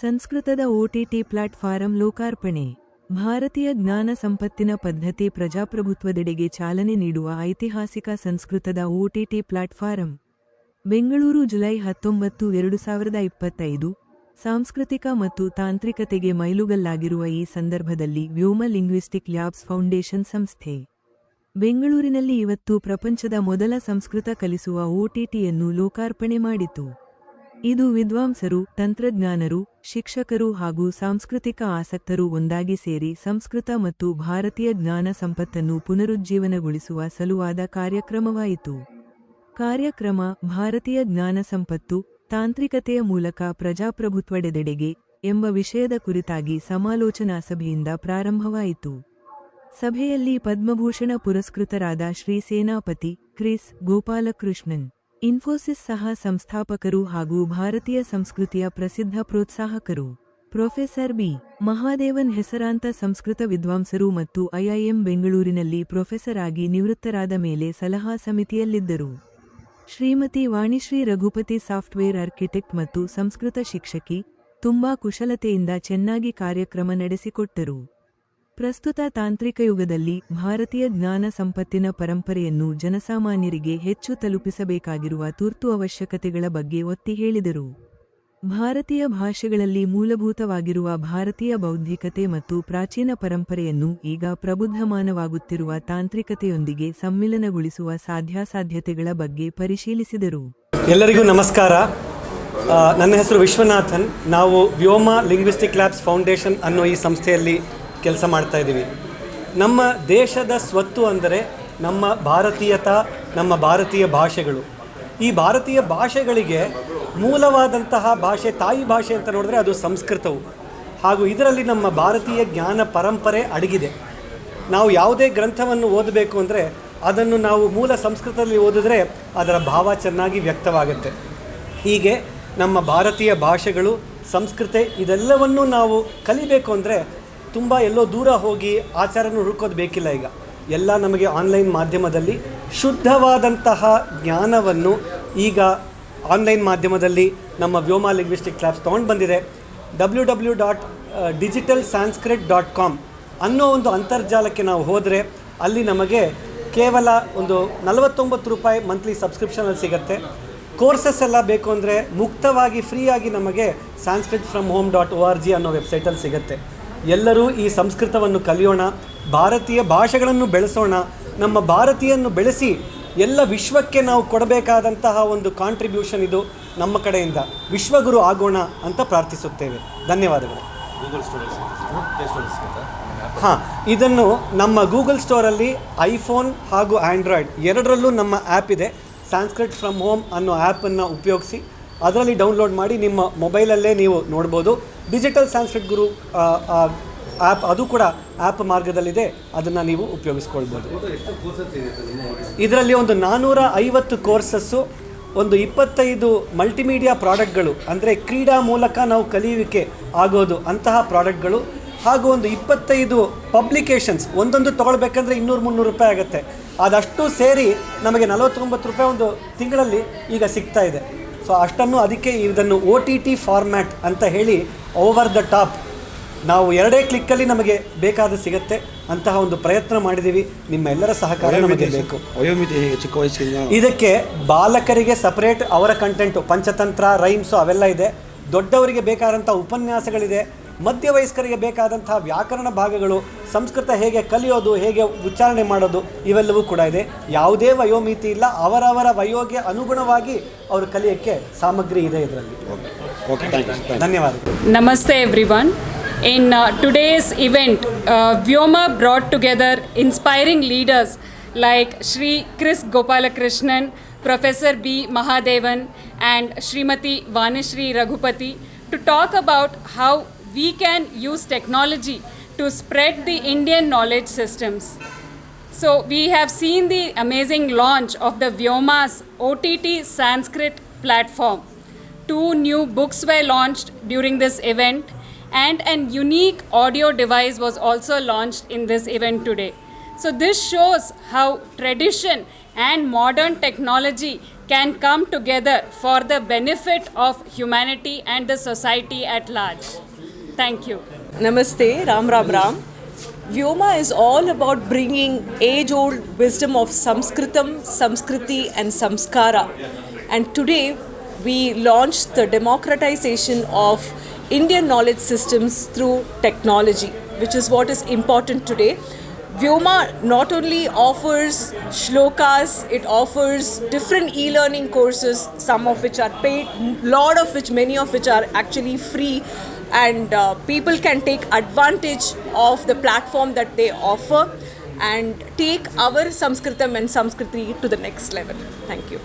ಸಂಸ್ಕೃತದ OTT platform ಲೋಕಾರ್ಪಣೆ. ಭಾರತೀಯ ಜ್ಞಾನ ಸಂಪತ್ತಿನ ಪದ್ಧತಿ ಪ್ರಜಾಪ್ರಭುತ್ವದೆಡೆಗೆ ಚಾಲನೆ ನೀಡುವ ಐತಿಹಾಸಿಕ ಸಂಸ್ಕೃತದ ಓಟಿಟಿ ಪ್ಲಾಟ್ಫಾರಂ. ಬೆಂಗಳೂರು ಜುಲೈ ಹತ್ತೊಂಬತ್ತು, ಎರಡು ಸಾವಿರದ ಇಪ್ಪತ್ತೈದು. ಸಾಂಸ್ಕೃತಿಕ ಮತ್ತು ತಾಂತ್ರಿಕತೆಗೆ ಮೈಲುಗಲ್ಲಾಗಿರುವ ಈ ಸಂದರ್ಭದಲ್ಲಿ ವ್ಯೋಮ ಲಿಂಗ್ವಿಸ್ಟಿಕ್ ಲ್ಯಾಬ್ಸ್ ಫೌಂಡೇಶನ್ ಸಂಸ್ಥೆ. ಬೆಂಗಳೂರಿನಲ್ಲಿ ಇವತ್ತು ಪ್ರಪಂಚದ ಮೊದಲ ಸಂಸ್ಕೃತ ಕಲಿಸುವ ಓಟಿಟಿಯನ್ನು ಲೋಕಾರ್ಪಣೆ ಮಾಡಿತು. ಇದು ವಿದ್ವಾಂಸರು, ತಂತ್ರಜ್ಞಾನರು, ಶಿಕ್ಷಕರು ಹಾಗೂ ಸಾಂಸ್ಕೃತಿಕ ಆಸಕ್ತರು ಒಂದಾಗಿ ಸೇರಿ ಸಂಸ್ಕೃತ ಮತ್ತು ಭಾರತೀಯ ಜ್ಞಾನ ಸಂಪತ್ತನ್ನು ಪುನರುಜ್ಜೀವನಗೊಳಿಸುವ ಸಲುವಾದ ಕಾರ್ಯಕ್ರಮವಾಯಿತು. ಕಾರ್ಯಕ್ರಮ ಭಾರತೀಯ ಜ್ಞಾನ ಸಂಪತ್ತು, ತಾಂತ್ರಿಕತೆಯ ಮೂಲಕ ಪ್ರಜಾಪ್ರಭುತ್ವಡೆದೆಡೆಗೆ ಎಂಬ ವಿಷಯದ ಕುರಿತಾಗಿ ಸಮಾಲೋಚನಾ ಸಭೆಯಿಂದ ಪ್ರಾರಂಭವಾಯಿತು. ಸಭೆಯಲ್ಲಿ ಪದ್ಮಭೂಷಣ ಪುರಸ್ಕೃತರಾದ ಶ್ರೀ ಸೇನಾಪತಿ ಕ್ರಿಸ್ ಗೋಪಾಲಕೃಷ್ಣನ್ ಇನ್ಫೋಸಿಸ್ ಸಹ ಸಂಸ್ಥಾಪಕರು ಹಾಗೂ ಭಾರತೀಯ ಸಂಸ್ಕೃತಿಯ ಪ್ರಸಿದ್ಧ ಪ್ರೋತ್ಸಾಹಕರು. Professor B. ಮಹಾದೇವನ್ ಹೆಸರಾಂತ ಸಂಸ್ಕೃತ ವಿದ್ವಾಂಸರು ಮತ್ತು ಐಐಎಂ ಬೆಂಗಳೂರಿನಲ್ಲಿ ಪ್ರೊಫೆಸರ್ ಆಗಿ ನಿವೃತ್ತರಾದ ಮೇಲೆ ಸಲಹಾ ಸಮಿತಿಯಲ್ಲಿದ್ದರು. ಶ್ರೀಮತಿ ವಾಣಿಶ್ರೀ ರಘುಪತಿ ಸಾಫ್ಟ್ವೇರ್ ಆರ್ಕಿಟೆಕ್ಟ್ ಮತ್ತು ಸಂಸ್ಕೃತ ಶಿಕ್ಷಕಿ, ತುಂಬಾ ಕುಶಲತೆಯಿಂದ ಚೆನ್ನಾಗಿ ಕಾರ್ಯಕ್ರಮ ನಡೆಸಿಕೊಟ್ಟರು. ಪ್ರಸ್ತುತ ತಾಂತ್ರಿಕ ಯುಗದಲ್ಲಿ ಭಾರತೀಯ ಜ್ಞಾನ ಸಂಪತ್ತಿನ ಪರಂಪರೆಯನ್ನು ಜನಸಾಮಾನ್ಯರಿಗೆ ಹೆಚ್ಚು ತಲುಪಿಸಬೇಕಾಗಿರುವ ತುರ್ತು ಅವಶ್ಯಕತೆಗಳ ಬಗ್ಗೆ ಒತ್ತಿ ಹೇಳಿದರು. ಭಾರತೀಯ ಭಾಷೆಗಳಲ್ಲಿ ಮೂಲಭೂತವಾಗಿರುವ ಭಾರತೀಯ ಬೌದ್ಧಿಕತೆ ಮತ್ತು ಪ್ರಾಚೀನ ಪರಂಪರೆಯನ್ನು ಈಗ ಪ್ರಬುದ್ಧಮಾನವಾಗುತ್ತಿರುವ ತಾಂತ್ರಿಕತೆಯೊಂದಿಗೆ ಸಮ್ಮಿಲನಗೊಳಿಸುವ ಸಾಧ್ಯಾಸಾಧ್ಯತೆಗಳ ಬಗ್ಗೆ ಪರಿಶೀಲಿಸಿದರು. ಎಲ್ಲರಿಗೂ ನಮಸ್ಕಾರ. ನನ್ನ ಹೆಸರು ವಿಶ್ವನಾಥನ್. ನಾವು ವ್ಯೋಮ ಲಿಂಗ್ವಿಸ್ಟಿಕ್ ಲ್ಯಾಬ್ಸ್ ಫೌಂಡೇಶನ್ ಅನ್ನೋ ಈ ಸಂಸ್ಥೆಯಲ್ಲಿ ಕೆಲಸ ಮಾಡ್ತಾ ಇದ್ದೀವಿ. ನಮ್ಮ ದೇಶದ ಸ್ವತ್ತು ಅಂದರೆ ನಮ್ಮ ಭಾರತೀಯತ, ನಮ್ಮ ಭಾರತೀಯ ಭಾಷೆಗಳು. ಈ ಭಾರತೀಯ ಭಾಷೆಗಳಿಗೆ ಮೂಲವಾದಂತಹ ಭಾಷೆ, ತಾಯಿ ಭಾಷೆ ಅಂತ ನೋಡಿದ್ರೆ ಅದು ಸಂಸ್ಕೃತವು. ಹಾಗೂ ಇದರಲ್ಲಿ ನಮ್ಮ ಭಾರತೀಯ ಜ್ಞಾನ ಪರಂಪರೆ ಅಡಗಿದೆ. ನಾವು ಯಾವುದೇ ಗ್ರಂಥವನ್ನು ಓದಬೇಕು ಅಂದರೆ ಅದನ್ನು ನಾವು ಮೂಲ ಸಂಸ್ಕೃತದಲ್ಲಿ ಓದಿದ್ರೆ ಅದರ ಭಾವ ಚೆನ್ನಾಗಿ ವ್ಯಕ್ತವಾಗುತ್ತೆ. ಹೀಗೆ ನಮ್ಮ ಭಾರತೀಯ ಭಾಷೆಗಳು, ಸಂಸ್ಕೃತಿ ಇದೆಲ್ಲವನ್ನೂ ನಾವು ಕಲಿಬೇಕು ಅಂದರೆ ತುಂಬ ಎಲ್ಲೋ ದೂರ ಹೋಗಿ ಆಚಾರನ ಹುಡುಕೋದು ಬೇಕಿಲ್ಲ ಈಗ. ಎಲ್ಲ ನಮಗೆ ಆನ್ಲೈನ್ ಮಾಧ್ಯಮದಲ್ಲಿ ಶುದ್ಧವಾದಂತಹ ಜ್ಞಾನವನ್ನು ಈಗ ಆನ್ಲೈನ್ ಮಾಧ್ಯಮದಲ್ಲಿ ನಮ್ಮ ವ್ಯೋಮ ಲಿಂಗ್ವಿಸ್ಟಿಕ್ ಕ್ಲಾಸ್ ತೊಗೊಂಡು ಬಂದಿದೆ. W W dot digital Sanskrit dot com ಅನ್ನೋ ಒಂದು ಅಂತರ್ಜಾಲಕ್ಕೆ ನಾವು ಹೋದರೆ ಅಲ್ಲಿ ನಮಗೆ ಕೇವಲ ಒಂದು ನಲವತ್ತೊಂಬತ್ತು ರೂಪಾಯಿ ಮಂತ್ಲಿ ಸಬ್ಸ್ಕ್ರಿಪ್ಷನಲ್ಲಿ ಸಿಗುತ್ತೆ. ಕೋರ್ಸಸ್ ಎಲ್ಲ ಬೇಕು ಅಂದರೆ ಮುಕ್ತವಾಗಿ ಫ್ರೀಯಾಗಿ ನಮಗೆ Sanskrit from home dot O R G ಅನ್ನೋ ವೆಬ್ಸೈಟಲ್ಲಿ ಸಿಗುತ್ತೆ. ಎಲ್ಲರೂ ಈ ಸಂಸ್ಕೃತವನ್ನು ಕಲಿಯೋಣ ಭಾರತೀಯ ಭಾಷೆಗಳನ್ನು ಬೆಳೆಸೋಣ ನಮ್ಮ ಭಾರತೀಯನ್ನು ಬೆಳೆಸಿ ಎಲ್ಲ ವಿಶ್ವಕ್ಕೆ ನಾವು ಕೊಡಬೇಕಾದಂತಹ ಒಂದು ಕಾಂಟ್ರಿಬ್ಯೂಷನ್ ಇದು ನಮ್ಮ ಕಡೆಯಿಂದ. ವಿಶ್ವಗುರು ಆಗೋಣ ಅಂತ ಪ್ರಾರ್ಥಿಸುತ್ತೇವೆ. ಧನ್ಯವಾದಗಳು. ಗೂಗಲ್ ಹಾಂ ಇದನ್ನು ನಮ್ಮ ಗೂಗಲ್ ಸ್ಟೋರಲ್ಲಿ ಐಫೋನ್ ಹಾಗೂ ಆ್ಯಂಡ್ರಾಯ್ಡ್ ಎರಡರಲ್ಲೂ ನಮ್ಮ ಆ್ಯಪ್ ಇದೆ. ಸಾನ್ಸ್ಕ್ರಿಟ್ ಫ್ರಮ್ ಹೋಮ್ ಅನ್ನೋ ಆ್ಯಪನ್ನು ಉಪಯೋಗಿಸಿ. ಅದರಲ್ಲಿ ಡೌನ್ಲೋಡ್ ಮಾಡಿ ನಿಮ್ಮ ಮೊಬೈಲಲ್ಲೇ ನೀವು ನೋಡ್ಬೋದು. ಡಿಜಿಟಲ್ ಸಾನ್ಸ್ಕ್ರಿಟ್ ಗುರು ಆ್ಯಪ್ ಅದು ಕೂಡ ಆ್ಯಪ್ ಮಾರ್ಗದಲ್ಲಿದೆ. ಅದನ್ನು ನೀವು ಉಪಯೋಗಿಸ್ಕೊಳ್ಬೋದು. ಇದರಲ್ಲಿ ಒಂದು ನಾನ್ನೂರ ಐವತ್ತು ಕೋರ್ಸಸ್ಸು ಒಂದು ಇಪ್ಪತ್ತೈದು ಮಲ್ಟಿಮೀಡಿಯಾ ಪ್ರಾಡಕ್ಟ್ಗಳು ಅಂದರೆ ಕ್ರೀಡಾ ಮೂಲಕ ನಾವು ಕಲಿಯುವಿಕೆ ಆಗೋದು ಅಂತಹ ಪ್ರಾಡಕ್ಟ್ಗಳು ಹಾಗೂ ಒಂದು ಇಪ್ಪತ್ತೈದು ಪಬ್ಲಿಕೇಶನ್ಸ್ ಒಂದೊಂದು ತೊಗೊಳ್ಬೇಕಂದ್ರೆ ಇನ್ನೂರು ಮುನ್ನೂರು ರೂಪಾಯಿ ಆಗುತ್ತೆ. ಅದಷ್ಟು ಸೇರಿ ನಮಗೆ ನಲವತ್ತೊಂಬತ್ತು ರೂಪಾಯಿ ಒಂದು ತಿಂಗಳಲ್ಲಿ ಈಗ ಸಿಗ್ತಾ ಇದೆ. ಸೊ ಅಷ್ಟನ್ನು ಅದಕ್ಕೆ ಇದನ್ನು ಒ ಟಿ ಟಿ ಫಾರ್ಮ್ಯಾಟ್ ಅಂತ ಹೇಳಿ ಓವರ್ ದ ಟಾಪ್ ನಾವು ಎರಡೇ ಕ್ಲಿಕ್ಕಲ್ಲಿ ನಮಗೆ ಬೇಕಾದ ಸಿಗುತ್ತೆ. ಅಂತಹ ಒಂದು ಪ್ರಯತ್ನ ಮಾಡಿದ್ದೀವಿ. ನಿಮ್ಮ ಎಲ್ಲರ ಸಹಕಾರ ನಮಗೆ ಬೇಕು. ವಯೋಮಿತಿ ಚಿಕ್ಕ ವಯಸ್ಸಿನ ಇದಕ್ಕೆ ಬಾಲಕರಿಗೆ ಸಪರೇಟ್ ಅವರ ಕಂಟೆಂಟು ಪಂಚತಂತ್ರ ರೈಮ್ಸು ಅವೆಲ್ಲ ಇದೆ. ದೊಡ್ಡವರಿಗೆ ಬೇಕಾದಂಥ ಉಪನ್ಯಾಸಗಳಿದೆ. ಮಧ್ಯವಯಸ್ಕರಿಗೆ ಬೇಕಾದಂತಹ ವ್ಯಾಕರಣ ಭಾಗಗಳು ಸಂಸ್ಕೃತ ಹೇಗೆ ಕಲಿಯೋದು ಹೇಗೆ ಉಚ್ಚಾರಣೆ ಮಾಡೋದು ಇವೆಲ್ಲವೂ ಕೂಡ ಇದೆ. ಯಾವುದೇ ವಯೋಮಿತಿ ಇಲ್ಲ ಅವರವರ ವಯೋಗೆ ಅನುಗುಣವಾಗಿ ಅವರು ಕಲಿಯೋಕ್ಕೆ ಸಾಮಗ್ರಿ ಇದೆ ಇದರಲ್ಲಿ. ಧನ್ಯವಾದ namaste everyone. In today's event Vyoma brought together inspiring leaders like Shri Kris Gopalakrishnan professor B Mahadevan and Shrimati Vanashree Raghupathi to talk about how we can use technology to spread the Indian knowledge systems. So, we have seen the amazing launch of the Vyoma's OTT Sanskrit platform. Two new books were launched during this event, and an unique audio device was also launched in this event today. So, this shows how tradition and modern technology can come together for the benefit of humanity and the society at large. Thank you. Namaste, Ram Ram Ram. Vyoma is all about bringing age old wisdom of Sanskritam, Samskriti, and Samskara. And today we launched the democratization of Indian knowledge systems through technology, which is what is important today. Vyoma not only offers shlokas, it offers different e learning courses, some of which are paid, lot of which, many of which are actually free, and uh, people can take advantage of the platform that they offer and take our Sanskritam and Sanskriti to the next level. Thank you.